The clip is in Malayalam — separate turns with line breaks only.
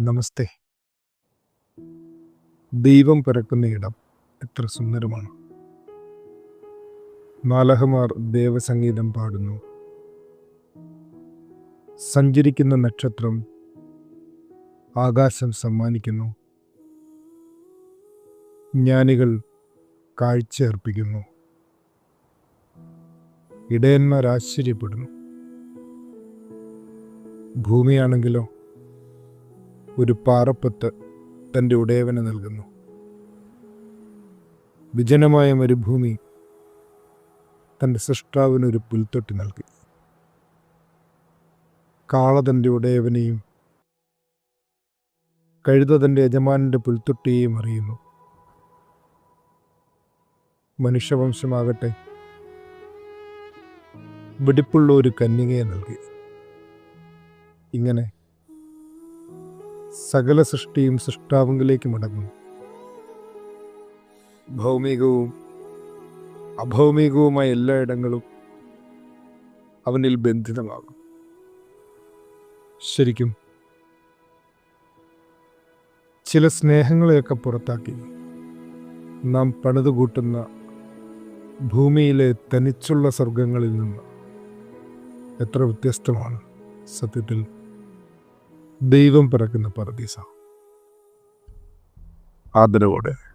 നമസ്തേ. ദൈവം പിറക്കുന്ന ഇടം എത്ര സുന്ദരമാണ്. നാലഹമാർ ദേവസംഗീതം പാടുന്നു. സഞ്ചരിക്കുന്ന നക്ഷത്രം ആകാശം സമ്മാനിക്കുന്നു. ജ്ഞാനികൾ കാഴ്ചയർപ്പിക്കുന്നു ഇടയന്മാർ ആശ്ചര്യപ്പെടുന്നു. ഭൂമിയാണെങ്കിലോ ഒരു പാറപ്പത്ത് തന്റെ ഉടയവന് നൽകുന്നു. വിജനമായ മരുഭൂമി തന്റെ സൃഷ്ടാവിനൊരു പുൽത്തൊട്ടി നൽകി. കാള തന്റെ ഉടയവനെയും കഴുത തന്റെ യജമാനന്റെ പുൽത്തൊട്ടിയെയും അറിയുന്നു. മനുഷ്യവംശമാകട്ടെ വെടിപ്പുള്ള ഒരു കന്യകയെ നൽകി. ഇങ്ങനെ സകല സൃഷ്ടിയും സൃഷ്ടാവിലേക്ക് മടങ്ങുന്നു. ഭൗമികവും അഭൗമികവുമായ എല്ലായിടങ്ങളും അവനിൽ ബന്ധിതമാകും. ശരിക്കും ചില സ്നേഹങ്ങളെയൊക്കെ പുറത്താക്കി നാം പണിതുകൂട്ടുന്ന ഭൂമിയിലെ തനിച്ചുള്ള സ്വർഗങ്ങളിൽ നിന്ന് എത്ര വ്യത്യസ്തമാണ് സത്യത്തിൽ. ദൈവം പിറക്കുന്ന പറദീസ ആദരവോടെ.